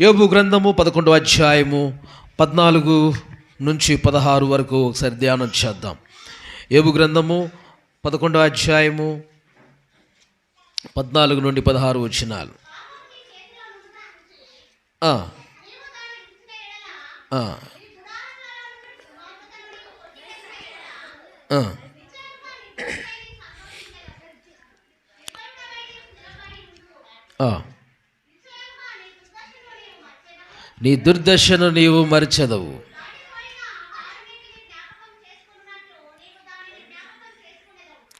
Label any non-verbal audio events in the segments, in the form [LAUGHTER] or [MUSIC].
యోబు గ్రంథము పదకొండవ అధ్యాయము పద్నాలుగు నుంచి పదహారు వరకు ఒకసారి ధ్యానం చేద్దాం. యోబు గ్రంథము పదకొండవ అధ్యాయము పద్నాలుగు నుండి పదహారు వచ్చినాలు ఆ. ఆ. ఆ. ఆ. నీ దుర్దశను నీవు మరిచెదవు.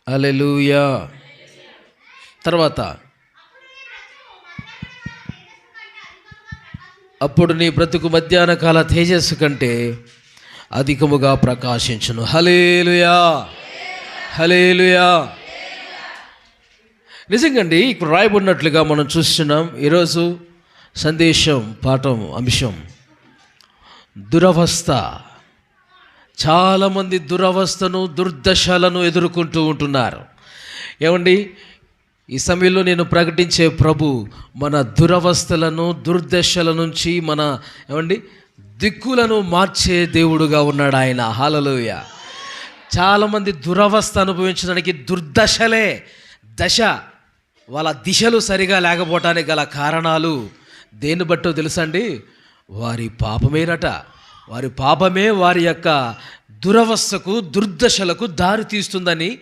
అలెలుయా తర్వాత అప్పుడు నీ బ్రతుకు మధ్యాహ్న కాల తేజస్సు కంటే అధికముగా ప్రకాశించును. హలేలుయా హలేలుయా నిజంగండి ఇప్పుడు రాయబడినట్లుగా మనం చూస్తున్నాం ఈరోజు సందేశం పాఠం అంశం. దురవస్థ. చాలామంది దురవస్థను దుర్దశలను ఎదుర్కొంటూ ఉంటున్నారు. ఏమండి? ఈ సమయంలో నేను ప్రకటించే ప్రభు మన దురవస్థలను దుర్దశల నుంచి మన ఏమండి? దిక్కులను మార్చే దేవుడుగా ఉన్నాడు ఆయన. హాలలోయ చాలామంది దురవస్థ అనుభవించడానికి దుర్దశలే దశ. వాళ్ళ దిశలు సరిగా లేకపోవటానికి గల కారణాలు దేన్ని బట్టో తెలుసండి? వారి పాపమేనట. వారి పాపమే వారి యొక్క దురవస్థకు దుర్దశలకు దారి తీస్తుందని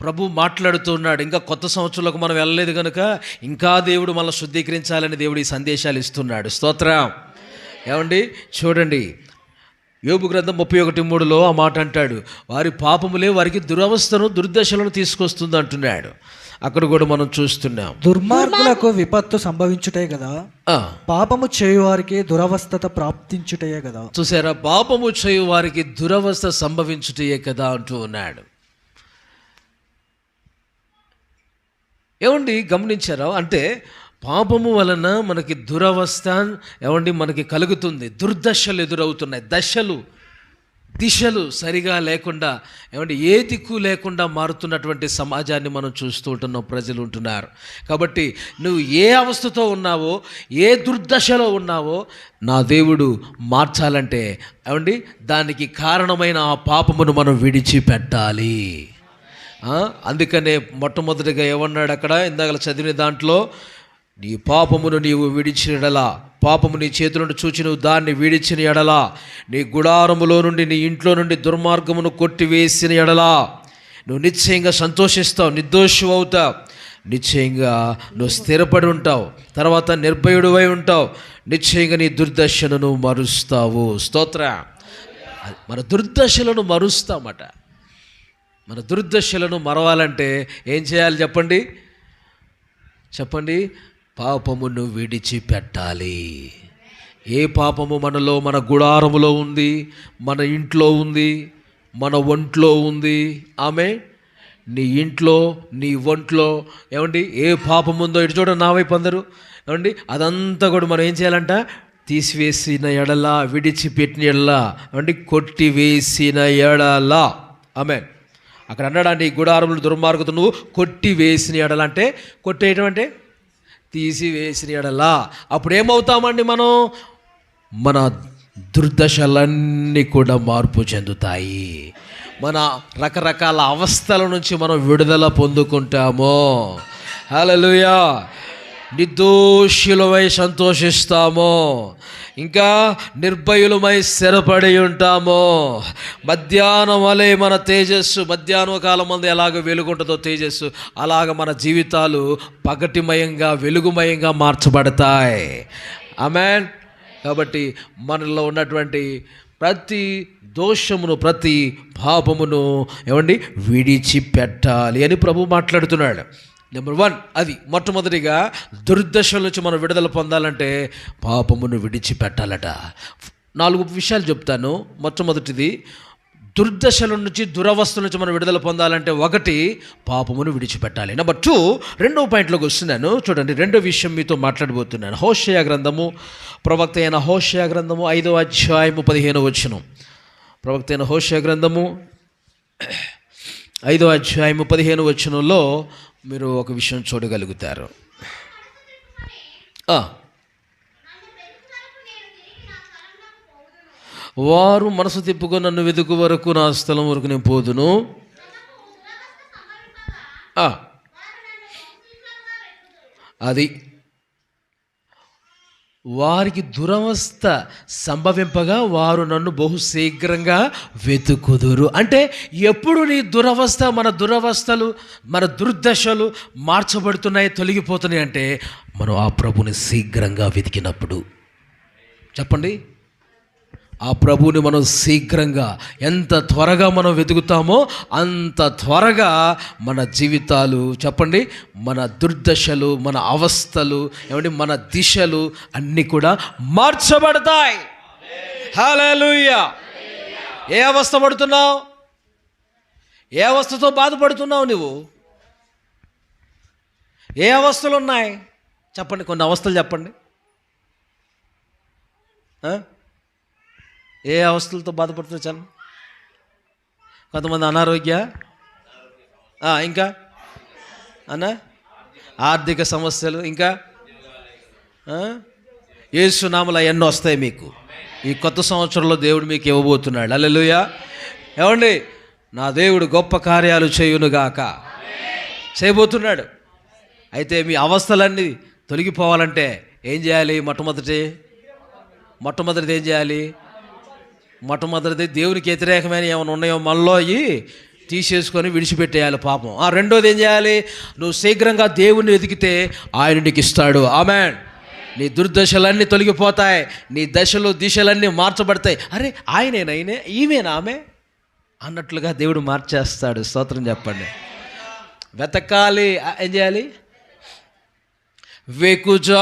ప్రభు మాట్లాడుతున్నాడు ఇంకా కొత్త సంవత్సరంలోకి మనం వెళ్ళలేదు కనుక ఇంకా దేవుడు మనల్ని శుద్ధీకరించాలని దేవుడు ఈ సందేశాలు ఇస్తున్నాడు. స్తోత్రం. ఏమండి? చూడండి. యోగు గ్రంథం ముప్పై ఒకటి మూడులో ఆ మాట అంటాడు. వారి పాపములే వారికి దురవస్థను దుర్దశలను తీసుకొస్తుంది అంటున్నాడు అక్కడ కూడా మనం చూస్తున్నాం. దుర్మార్గులకు విపత్తు సంభవించుటే కదా పాపము చేయువారికి దురవస్థత ప్రాప్తించుటయే కదా. చూసారా? పాపము చేయు వారికి దురవస్థ సంభవించుటయే కదా అంటూ ఉన్నాడు. ఏమండి గమనించారా? అంటే పాపము వలన మనకి దురవస్థ ఏమండి మనకి కలుగుతుంది. దుర్దశలు ఎదురవుతున్నాయి. దశలు. దిశలు సరిగా లేకుండా ఏమంటే ఏ దిక్కు లేకుండా మారుతున్నటువంటి సమాజాన్ని మనం చూస్తూ ఉంటున్నాం ప్రజలు ఉంటున్నారు. కాబట్టి నువ్వు ఏ అవస్థతో ఉన్నావో ఏ దుర్దశలో ఉన్నావో నా దేవుడు మార్చాలంటే ఏమండి దానికి కారణమైన ఆ పాపమును మనం విడిచిపెట్టాలి. అందుకనే మొట్టమొదటిగా ఏమన్నాడు అక్కడ? ఇందాక చదివిన దాంట్లో నీ పాపమును నీవు విడిచిన ఎడలా పాపము నీ చేతులను నుండి చూచి నువ్వు దాన్ని విడిచిన ఎడలా నీ గుడారములో నుండి నీ ఇంట్లో నుండి దుర్మార్గమును కొట్టివేసిన ఎడలా నువ్వు నిశ్చయంగా సంతోషిస్తావు నిర్దోషం అవుతావు. నిశ్చయంగా నువ్వు స్థిరపడి ఉంటావు తర్వాత నిర్భయుడువై ఉంటావు. నిశ్చయంగా నీ దుర్దశలను మరుస్తావు. స్తోత్ర. మన దుర్దశలను మరుస్తామట. మన దుర్దశలను మరవాలంటే ఏం చేయాలి చెప్పండి? చెప్పండి. పాపమును విడిచిపెట్టాలి. ఏ పాపము మనలో మన గుడారములో ఉంది మన ఇంట్లో ఉంది మన ఒంట్లో ఉంది ఆమె నీ ఇంట్లో నీ ఒంట్లో ఏమండి ఏ పాపం ఉందో ఇటు చూడండి నా వైపు అందరూ ఏమండి అదంతా కూడా మనం ఏం చేయాలంట? తీసివేసిన ఎడల విడిచిపెట్టిన ఎడల ఏమండి కొట్టివేసిన ఎడల ఆమె. అక్కడ అన్నాడండి ఈ గుడారములు దుర్మార్గత నువ్వు కొట్టి వేసిన ఎడల అంటే కొట్టేయటం అంటే తీసివేసిన ఎడలా అప్పుడు ఏమవుతామండి మనం? మన దుర్దశలన్నీ కూడా మార్పు చెందుతాయి. మన రకరకాల అవస్థల నుంచి మనం విడుదల పొందుకుంటాము. హలో నిర్దోషులమై సంతోషిస్తాము ఇంకా నిర్భయులమై స్థిరపడి ఉంటాము. మధ్యాహ్నం వలె మన తేజస్సు మధ్యాహ్నం కాలం మంది ఎలాగ వెలుగుంటుందో తేజస్సు అలాగ మన జీవితాలు పగటిమయంగా వెలుగుమయంగా మార్చబడతాయి. ఆమెన్. కాబట్టి మనలో ఉన్నటువంటి ప్రతి దోషమును ప్రతి పాపమును ఏమండి విడిచిపెట్టాలి అని ప్రభు మాట్లాడుతున్నాడు. నెంబర్ వన్ అది మొట్టమొదటిగా దుర్దశల నుంచి మనం విడుదల పొందాలంటే పాపమును విడిచిపెట్టాలట. నాలుగు విషయాలు చెప్తాను. మొట్టమొదటిది దుర్దశల నుంచి దురవస్థల నుంచి మనం విడుదల పొందాలంటే ఒకటి పాపమును విడిచిపెట్టాలి. నెంబర్ టూ రెండవ పాయింట్లోకి వస్తున్నాను. చూడండి రెండో విషయం మీతో మాట్లాడబోతున్నాను. హోషయ గ్రంథము ప్రవక్త అయిన హోషయ గ్రంథము ఐదవ అధ్యాయము పదిహేను వచ్చును ప్రవక్త అయిన హోషయ గ్రంథము ఐదో అధ్యాయము పదిహేను వచనంలో మీరు ఒక విషయం చూడగలుగుతారు. వారు మనసు తిప్పుకొని నన్ను వెతుకు వరకు నా స్థలం వరకు నేను పోదును. అది వారికి దురవస్థ సంభవింపగా వారు నన్ను బహు శీఘ్రంగా వెతుకుదురు. అంటే ఎప్పుడు నీ దురవస్థ మన దురవస్థలు మన దుర్దశలు మార్చబడుతున్నాయి తొలగిపోతున్నాయి అంటే మనం ఆ ప్రభుని శీఘ్రంగా వెతికినప్పుడు. చెప్పండి. ఆ ప్రభుని మనం శీఘ్రంగా ఎంత త్వరగా మనం వెతుకుతామో అంత త్వరగా మన జీవితాలు చెప్పండి మన దుర్దశలు మన అవస్థలు ఏమంటే మన దిశలు అన్నీ కూడా మార్చబడతాయి. హల్లెలూయా. ఏ అవస్థ పడుతున్నావు? ఏ అవస్థతో బాధపడుతున్నావు నువ్వు? ఏ అవస్థలు ఉన్నాయి? చెప్పండి కొన్ని అవస్థలు చెప్పండి. ఏ అవస్థలతో బాధపడుతున్నారు చాలా? కొంతమంది అనారోగ్య? ఇంకా? అన్నా? ఆర్థిక సమస్యలు ఇంకా? ఏసునామలు అవన్నీ వస్తాయి మీకు. ఈ కొత్త సంవత్సరంలో దేవుడు మీకు ఇవ్వబోతున్నాడు. అల్లెలుయా ఏమండి? నా దేవుడు గొప్ప కార్యాలు చేయునుగాక. చేయబోతున్నాడు. అయితే మీ అవస్థలన్నీ తొలగిపోవాలంటే ఏం చేయాలి మొట్టమొదటి? మొట్టమొదటిది ఏం చేయాలి? మొట్టమొదటిది దేవునికి వ్యతిరేకమైన ఏమైనా ఉన్నాయో మనలో అయ్యి తీసేసుకొని విడిచిపెట్టేయాలి పాపం. ఆ రెండోది ఏం చేయాలి? నువ్వు శీఘ్రంగా దేవుణ్ణి వెతికితే ఆయన నీకు ఇస్తాడు. ఆమెన్. నీ దుర్దశలన్నీ తొలగిపోతాయి. నీ దశలు దిశలన్నీ మార్చబడతాయి. అరే ఆయనేనా? ఆయనే ఈమెనా ఆమె? అన్నట్లుగా దేవుడు మార్చేస్తాడు. స్తోత్రం చెప్పండి. వెతకాలి. ఏం చేయాలి? వెకుజాములో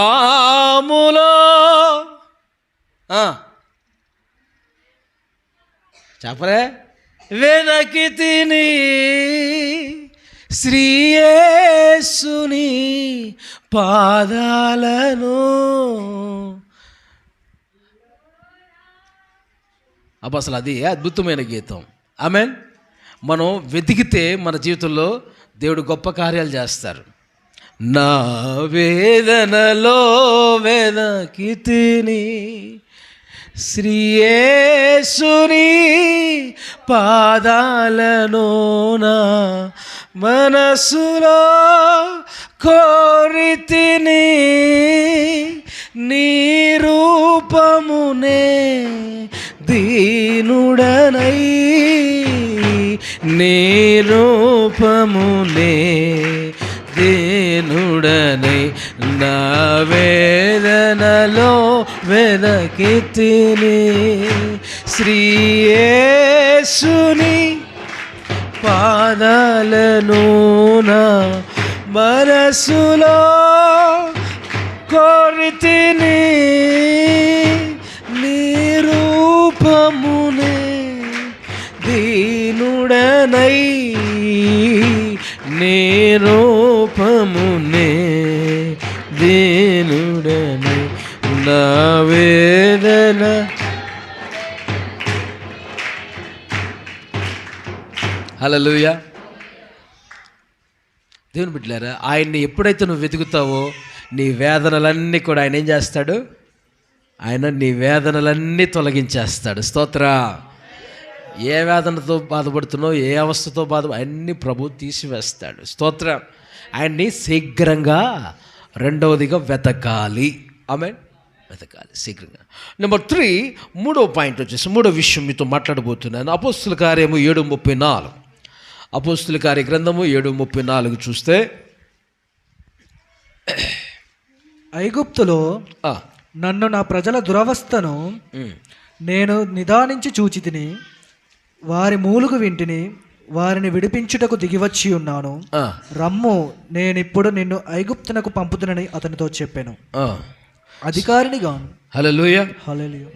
చెప్పరే? వెనకి తిని శ్రీయేసుని పాదాలను. అబ్బా అసలు అది అద్భుతమైన గీతం. ఆమెన్. మనం వెతికితే మన జీవితంలో దేవుడు గొప్ప కార్యాలు చేస్తారు. నా వేదనలో వెనకి తిని శ్రీయేసుని పాదాలను మనసులో కోరితిని నీ రూపమునే దీనుడనై నీ రూపమునే దీనుడనై నా వేదనలో వెనకి తిని శ్రీయేసుని పాదాలను నా మనసులో కోరితిని. నీ రూపమునే దీనుడనై రూపమునే దీనుడని నా వేదన. హల్లెలూయా. దేవుని బిడ్డలారా ఆయన్ని ఎప్పుడైతే నువ్వు వెతుకుతావో నీ వేదనలన్నీ కూడా ఆయన ఏం చేస్తాడు? ఆయన నీ వేదనలన్నీ తొలగించేస్తాడు. స్తోత్ర. ఏ వేదనతో బాధపడుతున్నావు ఏ అవస్థతో బాధ అన్ని ప్రభు తీసివేస్తాడు. స్తోత్ర. ఆయన్ని శీఘ్రంగా రెండవదిగా వెతకాలి. ఆమె వెతకాలి శీఘ్రంగా. నెంబర్ త్రీ మూడో పాయింట్ వచ్చేసి మూడో విషయం మీతో మాట్లాడబోతున్నాను. అపోస్తుల కార్యము ఏడు ముప్పై నాలుగు. అపోస్తుల కార్య గ్రంథము ఏడు ముప్పై నాలుగు చూస్తే ఐగుప్తులో నన్ను నా ప్రజల దురవస్థను నేను నిదానించి చూచి తిని వారి మూలుగు వింటిని వారిని విడిపించుటకు దిగివచ్చి ఉన్నాను. రమ్ము నేనిప్పుడు నిన్ను ఐగుప్తునకు పంపుతునని అతనితో చెప్పాను. అధికారినిగా. హల్లెలూయా.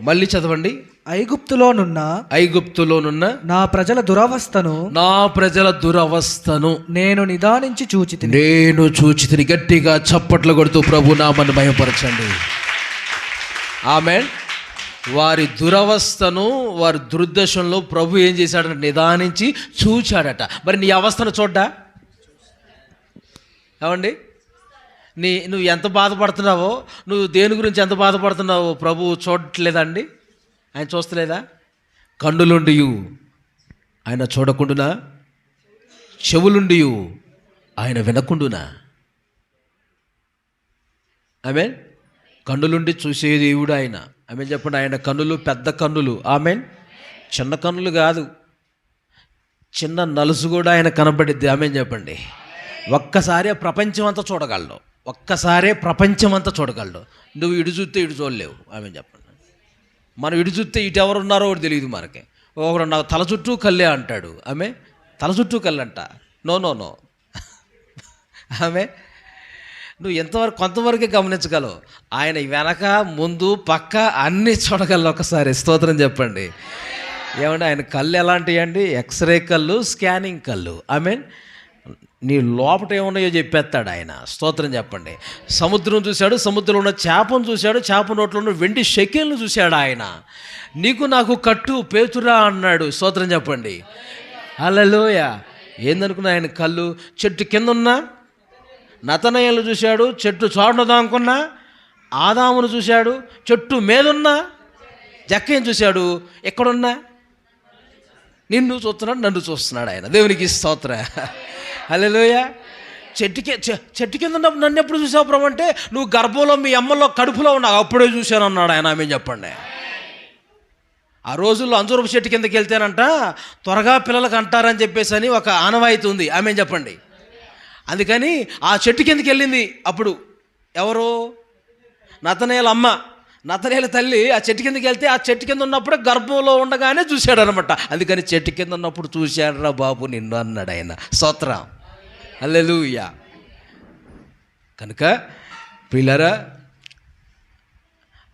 మళ్ళీ చదవండి. ఐగుప్తులోనున్న ఐగుప్తులోనున్న నా ప్రజల దురవస్థను నా ప్రజల దురవస్థను నేను నిదానించి చూచి నేను చూచితిని. గట్టిగా చప్పట్లు కొడుతూ ప్రభు నామని భయపరచండి ఆమె వారి దురవస్థను వారి దుర్దశంలో ప్రభు ఏం చేశాడట? నిదానించి చూచాడట. మరి నీ అవస్థను చూడ్డా? ఏమండి? నీ నువ్వు ఎంత బాధపడుతున్నావో నువ్వు దేని గురించి ఎంత బాధపడుతున్నావో ప్రభు చూడట్లేదండి? ఆయన చూస్తలేదా? కన్నులుండి ఆయన చూడకుండునా? చెవులుండి ఆయన వినకుండునా? ఆమె కన్నులుండి చూసే దేవుడు ఆయన. ఆమె చెప్పండి ఆయన కన్నులు పెద్ద కన్నులు. ఆమె చిన్న కన్నులు కాదు. చిన్న నలుసు కూడా ఆయన కనబడిద్ది. ఆమె చెప్పండి. ఒక్కసారే ప్రపంచం అంతా చూడగలడు ఒక్కసారే ప్రపంచం అంతా చూడగలడు నువ్వు ఇటు చూస్తే ఇటు చూడలేవు. ఆమె చెప్పండి. మనం ఇటు చూస్తే ఇటు ఎవరు ఉన్నారో ఒకటి తెలియదు మనకి. ఒకడు నాకు తల చుట్టూ కళ్ళే అంటాడు. ఆమె తల చుట్టూ కళ్ళంట. No no no. [LAUGHS] ఆమె నువ్వు ఎంతవరకు కొంతవరకే గమనించగలవు. ఆయన వెనక ముందు పక్క అన్నీ చూడగలవు ఒకసారి. స్తోత్రం చెప్పండి. ఏమంటే ఆయన కళ్ళు ఎలాంటివి అండి ఎక్స్రే కళ్ళు స్కానింగ్ కళ్ళు. ఐ మీన్ నీ లోపట ఏమున్నాయో చెప్పేస్తాడు ఆయన. స్తోత్రం చెప్పండి. సముద్రం చూశాడు సముద్రంలో ఉన్న చేపను చూశాడు చేప నోట్లో ఉన్న వెండి షెకెల్ను చూశాడు ఆయన. నీకు నాకు కట్టు పేతురా అన్నాడు. స్తోత్రం చెప్పండి. అలలోయ ఏందనుకున్నా ఆయన కళ్ళు? చెట్టు కింద ఉన్నా? నతనయ్యలు చూశాడు చెట్టు చూడదా అనుకున్నా ఆదామును చూశాడు చెట్టు మీదున్నా జక్కయ్యను చూశాడు ఎక్కడున్నా? నిన్ను చూస్తున్నాడు నన్ను చూస్తున్నాడు ఆయన. దేవునికి స్తోత్ర. హలోయ చెట్టుకి చె- చెట్టు కింద ఉన్నప్పుడు నన్ను ఎప్పుడు చూసావు ప్రభు అంటే నువ్వు గర్భంలో మీ అమ్మలో కడుపులో ఉన్నావు. అప్పుడే చూశాను అన్నాడు ఆయన. ఆమె చెప్పండి. ఆ రోజుల్లో అంజూరపు చెట్టు కిందకి వెళ్తేనంట త్వరగా పిల్లలకు అంటారని చెప్పేసి అని ఒక ఆనవాయితీ ఉంది. ఆమె చెప్పండి. అందుకని ఆ చెట్టు కిందకి వెళ్ళింది అప్పుడు. ఎవరు? నతనేల అమ్మ. నతనేల తల్లి ఆ చెట్టు కిందకి వెళ్తే ఆ చెట్టు కింద ఉన్నప్పుడు గర్భంలో ఉండగానే చూశాడు అనమాట అందుకని చెట్టు కింద ఉన్నప్పుడు చూశాడరా బాబు నిన్ను అన్నాడు ఆయన. స్తోత్రం. అల్లెలుయా కనుక పిల్లరా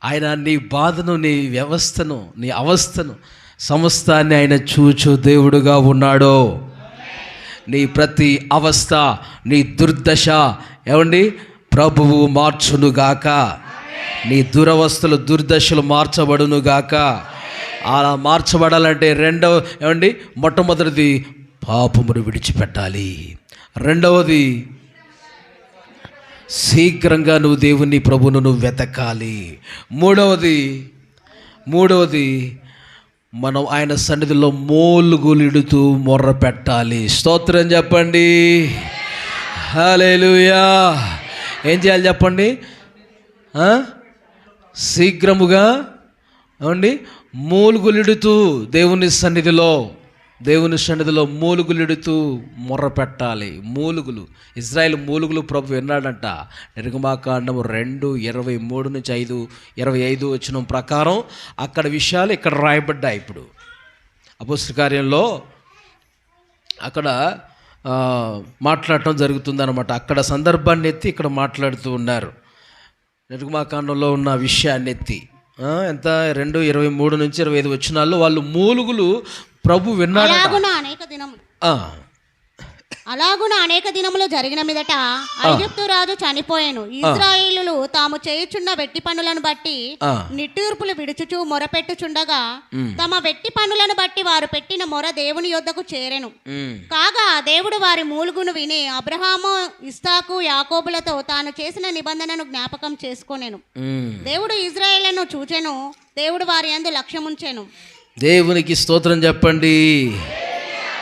ఆయన నీ బాధను నీ వ్యవస్థను నీ అవస్థను సమస్తాన్ని ఆయన చూచు దేవుడుగా ఉన్నాడో. నీ ప్రతి అవస్థ నీ దుర్దశ ఏమండి? ప్రభువు మార్చునుగాక నీ దురవస్థలు దుర్దశలు మార్చబడునుగాక అలా మార్చబడాలంటే రెండవ ఏమండి? మొట్టమొదటిది పాపమును విడిచిపెట్టాలి. రెండవది శీఘ్రంగా నువ్వు దేవుని ప్రభువును నువ్వు వెతకాలి. మూడవది మూడవది మనం ఆయన సన్నిధిలో మోలుగులిడుతూ మొర్ర పెట్టాలి స్తోత్రం చెప్పండి. హలేలుయా ఏం చేయాలి చెప్పండి? శీఘ్రముగా ఏమండి? మూలుగులిడుతూ దేవుని సన్నిధిలో దేవుని సన్నిధిలో మూలుగులిడుతూ మొర్ర పెట్టాలి మూలుగులు. ఇజ్రాయెల్ మూలుగులు ప్రభు విన్నాడంట. నిర్గమాకాండము రెండు ఇరవై మూడు నుంచి ఐదు ఇరవై ఐదు వచ్చిన ప్రకారం అక్కడ విషయాలు ఇక్కడ రాయబడ్డాయి ఇప్పుడు. అపుస్తక కార్యంలో అక్కడ మాట్లాడటం జరుగుతుందన్నమాట. అక్కడ సందర్భాన్ని ఎత్తి ఇక్కడ మాట్లాడుతూ ఉన్నారు. నిర్గమాకాండంలో ఉన్న విషయాన్ని ఎత్తి ఎంత? రెండు ఇరవై మూడు నుంచి ఇరవై ఐదు వచ్చినాల్లో వాళ్ళు మూలుగులు ప్రభు విన్నారట అలాగున అనేక దినములు. అలాగున అనేక దినములు జరిగిన మీదట ఐగుప్తు రాజు చనిపోయాను. ఇజ్రాయేలులు తాము చేయుచున్న వెట్టి పనులను బట్టి. నిట్టూర్పులు విడుచుచు మొరపెట్టుచుండగా తమ వెట్టి పనులను బట్టి వారు పెట్టిన మొర దేవుని యొద్దకు చేరెను. కాగా దేవుడు వారి మూలుగును విని అబ్రహాము ఇస్తాకు యాకోబులతో తాను చేసిన నిబంధనను జ్ఞాపకం చేసుకొనెను. దేవుడు ఇజ్రాయేళ్ళను చూచెను. దేవుడు వారి యందు లక్ష్యముంచెను. దేవునికి స్తోత్రం చెప్పండి.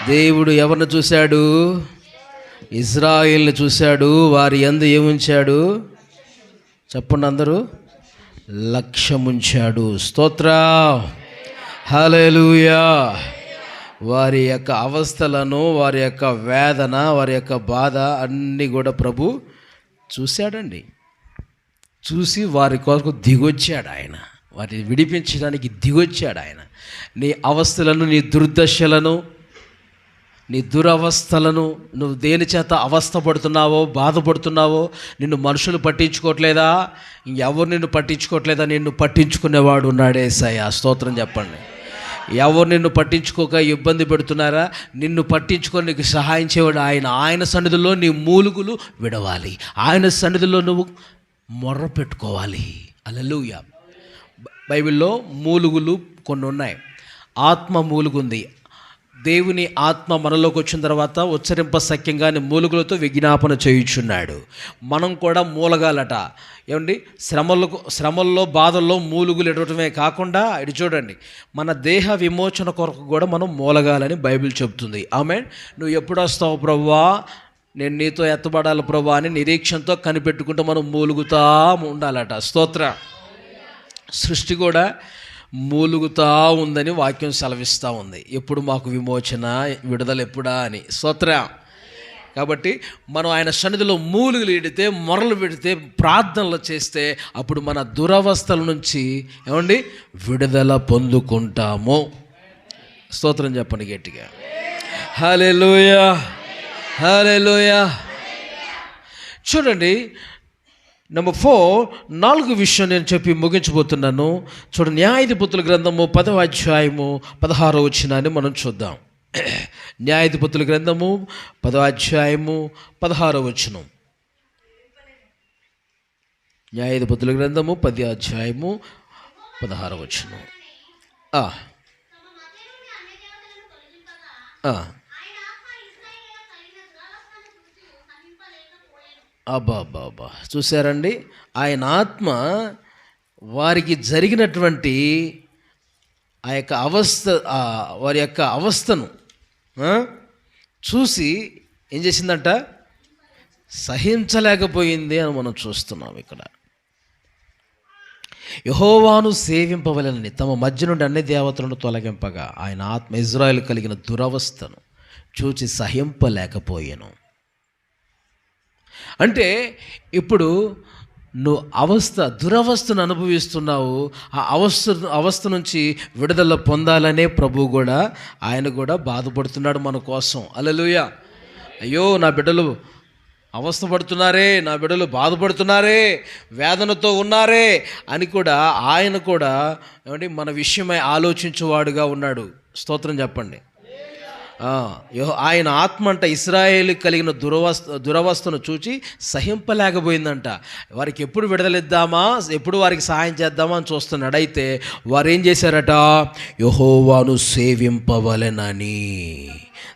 దేవుడు ఎవరిని చూశాడు? ఇజ్రాయిల్ని చూశాడు వారి ఎందు ఏముంచాడు? చెప్పండి అందరూ. లక్ష్యముంచాడు. స్తోత్ర. హల్లెలూయా. వారి యొక్క అవస్థలను వారి యొక్క వేదన వారి యొక్క బాధ అన్నీ కూడా ప్రభు చూశాడండి. చూసి వారి కొరకు దిగొచ్చాడు ఆయన. వారిని విడిపించడానికి దిగొచ్చాడు ఆయన. నీ అవస్థలను నీ దుర్దశలను నీ దురవస్థలను నువ్వు దేని చేత అవస్థ పడుతున్నావో బాధపడుతున్నావో నిన్ను మనుషులు పట్టించుకోవట్లేదా? ఎవరు నిన్ను పట్టించుకోవట్లేదా? నిన్ను పట్టించుకునేవాడు ఉన్నాడే సయ స్తోత్రం చెప్పండి. ఎవరు నిన్ను పట్టించుకోక ఇబ్బంది పెడుతున్నారా? నిన్ను పట్టించుకొని నీకు సహాయం చేయవాడు ఆయన. ఆయన సన్నిధిలో నీ మూలుగులు విడవాలి. ఆయన సన్నిధిలో నువ్వు మొర్ర పెట్టుకోవాలి. అలలుయా బైబిల్లో మూలుగులు కొన్ని ఉన్నాయి. ఆత్మ మూలుగుంది. దేవుని ఆత్మ మనలోకి వచ్చిన తర్వాత ఉచ్చరింప సఖ్యంగాని మూలుగులతో విజ్ఞాపన చేయుచున్నాడు. మనం కూడా మూలగాలట. ఏమండి? శ్రమలకు శ్రమల్లో బాధల్లో మూలుగులు ఇవ్వటమే కాకుండా ఇటు చూడండి. మన దేహ విమోచన కొరకు కూడా మనం మూలగాలని బైబిల్ చెబుతుంది. ఆమె నువ్వు ఎప్పుడు వస్తావు ప్రవ్వా? నేను నీతో ఎత్తబడాలి ప్రభా అని నిరీక్షణతో కనిపెట్టుకుంటూ మనం మూలుగుతా ఉండాలట. స్తోత్ర. సృష్టి కూడా మూలుగుతా ఉందని వాక్యం సెలవిస్తూ ఉంది. ఎప్పుడు మాకు విమోచన? విడుదల ఎప్పుడా అని. స్తోత్ర. కాబట్టి మనం ఆయన సన్నిధిలో మూలుగులు ఎడితే మొరలు పెడితే ప్రార్థనలు చేస్తే అప్పుడు మన దురవస్థల నుంచి ఏమండి? విడుదల పొందుకుంటాము. స్తోత్రం చెప్పండి గట్టిగా. హలే హలే చూడండి నెంబర్ ఫోర్ నాలుగు విషయం నేను చెప్పి ముగించబోతున్నాను. చూడు న్యాయాధిపతుల గ్రంథము పదవ అధ్యాయము పదహారో వచ్చినాన్ని మనం చూద్దాం. [CLEARS THROAT] న్యాయాధిపతుల గ్రంథము పదవ అధ్యాయము పదహారో వచనం. న్యాయాధిపతుల గ్రంథము పది అధ్యాయము పదహారో వచనం ఆ. ఆ. అబ్బా అబ్బా అబ్బా చూసారండి ఆయన ఆత్మ వారికి జరిగినటువంటి ఆ యొక్క అవస్థ వారి యొక్క అవస్థను చూసి ఏం చేసిందంట? సహించలేకపోయింది అని మనం చూస్తున్నాం ఇక్కడ. యహోవాను సేవింపవలనని తమ మధ్య నుండి అన్ని దేవతలను తొలగింపగా ఆయన ఆత్మ ఇజ్రాయెల్ కలిగిన దురవస్థను చూచి సహింపలేకపోయాను. అంటే ఇప్పుడు నువ్వు అవస్థ దురవస్థను అనుభవిస్తున్నావు. ఆ అవస్థ అవస్థ నుంచి విడుదల పొందాలనే ప్రభు కూడా ఆయన కూడా బాధపడుతున్నాడు మన కోసం. అలలుయ అయ్యో నా బిడ్డలు అవస్థపడుతున్నారే నా బిడ్డలు బాధపడుతున్నారే వేదనతో ఉన్నారే అని కూడా ఆయన కూడా ఏమంటే మన విషయమై ఆలోచించేవాడుగా ఉన్నాడు. స్తోత్రం చెప్పండి. ఆయన ఆత్మ అంట ఇస్రాయేల్ కలిగిన దురవస్థ దురవస్థను చూచి సహింపలేకపోయిందంట. వారికి ఎప్పుడు విడుదలిద్దామా? ఎప్పుడు వారికి సహాయం చేద్దామా అని చూస్తున్నాడు అయితే వారు ఏం చేశారట? యహోవాను సేవింపవలెనని.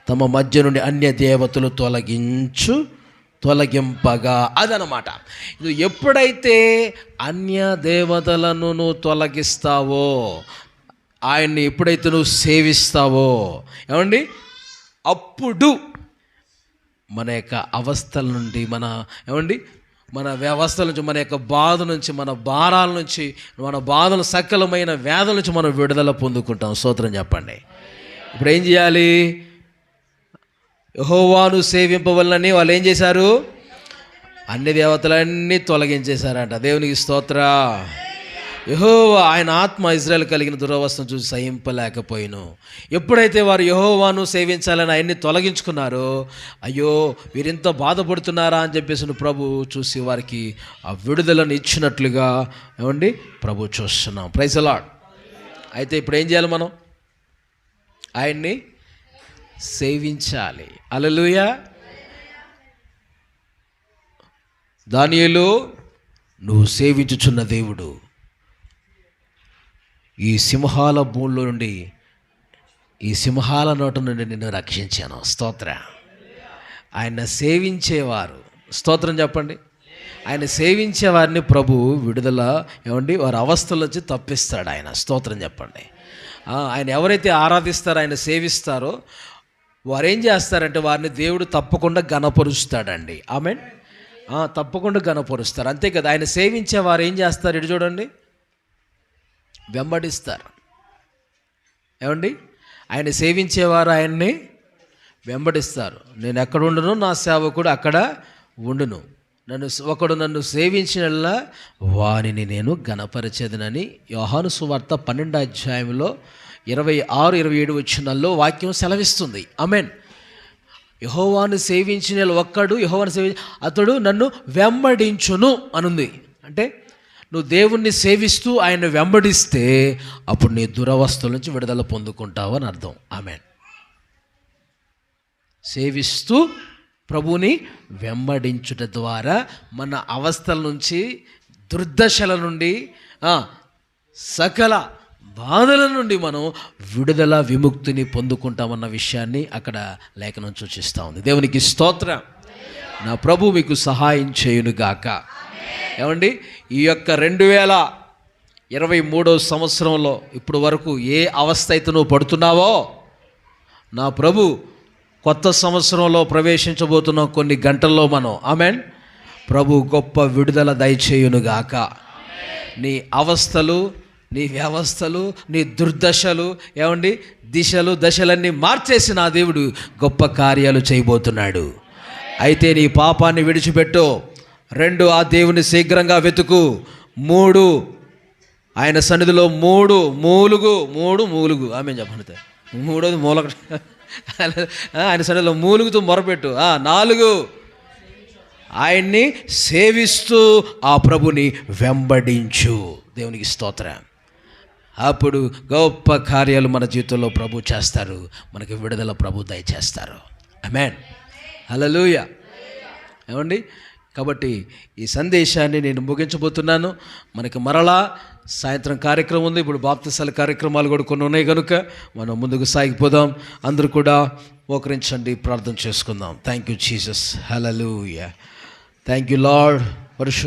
తమ మధ్య నుండి అన్య దేవతలు తొలగించు తొలగింపగా అదనమాట. ఇది ఎప్పుడైతే అన్య దేవతలను నువ్వు తొలగిస్తావో ఆయన్ని ఎప్పుడైతే నువ్వు సేవిస్తావో ఏమండి? అప్పుడు మన యొక్క అవస్థల నుండి మన ఏమండి? మన వ్యవస్థల నుంచి మన యొక్క బాధ నుంచి మన భారాల నుంచి మన బాధలు సకలమైన వ్యాధుల నుంచి మనం విడుదల పొందుకుంటాం. స్తోత్రం చెప్పండి. ఇప్పుడు ఏం చేయాలి? యహోవాను సేవింపవల్లని వాళ్ళు ఏం చేశారు? అన్ని దేవతలన్నీ తొలగించేశారంట. దేవునికి స్తోత్ర. యహోవా ఆయన ఆత్మ ఇజ్రాయల్ కలిగిన దురవస్థను చూసి సహింపలేకపోయాను. ఎప్పుడైతే వారు యహోవాను సేవించాలని ఆయన్ని తొలగించుకున్నారో అయ్యో వీరింత బాధపడుతున్నారా అని చెప్పేసి ప్రభు చూసి వారికి ఆ విడుదలను ఇచ్చినట్లుగా ఏమండి? ప్రభు చూస్తున్నాం. ప్రైజ్ అలాడ్ అయితే ఇప్పుడు ఏం చేయాలి మనం? ఆయన్ని సేవించాలి. అలలుయ దానియలు నువ్వు సేవించుచున్న దేవుడు. ఈ సింహాల భూమిలో నుండి ఈ సింహాల నోట నుండి నిన్ను రక్షించాను. స్తోత్ర. ఆయన సేవించేవారు. స్తోత్రం చెప్పండి. ఆయన సేవించే వారిని ప్రభు విడుదల ఏమండి? వారి అవస్థల నుంచి తప్పిస్తాడు ఆయన. స్తోత్రం చెప్పండి. ఆయన ఎవరైతే ఆరాధిస్తారో ఆయన సేవిస్తారో వారు ఏం చేస్తారంటే వారిని దేవుడు తప్పకుండా గణపరుస్తాడండి ఆమెన్. తప్పకుండా గణపరుస్తారు అంతే కదా ఆయన సేవించే వారు ఏం చేస్తారు? ఇటు చూడండి. వెంబడిస్తారు. ఏమండి? ఆయన సేవించేవారు ఆయన్ని వెంబడిస్తారు. నేను ఎక్కడ ఉండను? నా సేవకుడు అక్కడ ఉండును. నన్ను ఒకడు నన్ను సేవించినల్లా వానిని నేను గణపరిచేదనని యోహాను సువార్త పన్నెండు అధ్యాయంలో ఇరవై ఆరు ఇరవై ఏడు వచ్చినల్లో వాక్యం సెలవిస్తుంది. అమెన్ యహోవాను సేవించిన ఒక్కడు యహోవాను సేవి అతడు నన్ను వెంబడించును అనుంది. అంటే నువ్వు దేవుణ్ణి సేవిస్తూ ఆయన వెంబడిస్తే అప్పుడు నీ దురవస్థల నుంచి విడుదల పొందుకుంటావు అని అర్థం. ఆమె సేవిస్తూ ప్రభుని వెంబడించుట ద్వారా మన అవస్థల నుంచి దుర్దశల నుండి సకల బాధల నుండి మనం విడుదల విముక్తిని పొందుకుంటామన్న విషయాన్ని అక్కడ లేఖనం సూచిస్తూ ఉంది. దేవునికి స్తోత్రం. నా ప్రభు మీకు సహాయం చేయునుగాక. ఏమండి? ఈ యొక్క రెండు వేల ఇరవై మూడో సంవత్సరంలో ఇప్పుడు వరకు ఏ అవస్థ అయితే నువ్వు పడుతున్నావో నా ప్రభు కొత్త సంవత్సరంలో ప్రవేశించబోతున్న కొన్ని గంటల్లో మనం ఆమెన్ ప్రభు గొప్ప విడుదల దయచేయునుగాక. నీ అవస్థలు నీ వ్యవస్థలు నీ దుర్దశలు ఏమండి? దిశలు దశలన్నీ మార్చేసి నా దేవుడు గొప్ప కార్యాలు చేయబోతున్నాడు. అయితే నీ పాపాన్ని విడిచిపెట్టు రెండు ఆ దేవుని శీఘ్రంగా వెతుకు. మూడు ఆయన సన్నిధిలో మూడు మూలుగు మూడు మూలుగు. ఆమె చెప్పండి మూడోది మూలక ఆయన సన్నిధిలో మూలుగుతూ మొరపెట్టు. ఆ, నాలుగు. ఆయన్ని సేవిస్తూ ఆ ప్రభుని వెంబడించు. దేవునికి స్తోత్రం. అప్పుడు గొప్ప కార్యాలు మన జీవితంలో ప్రభు చేస్తారు. మనకి విడుదల ప్రభు దయచేస్తారు. అమెన్ హల్లెలూయ. ఏమండి? కాబట్టి ఈ సందేశాన్ని నేను ముగించబోతున్నాను. మనకి మరలా సాయంత్రం కార్యక్రమం ఉంది. ఇప్పుడు బాప్తిసాల కార్యక్రమాలు కూడా కొన్ని ఉన్నాయి కనుక మనం ముందుకు సాగిపోదాం. అందరూ కూడా మోకరించండి ప్రార్థన చేసుకుందాం. Thank you Jesus hallelujah thank you Lord పరిశుద్ధ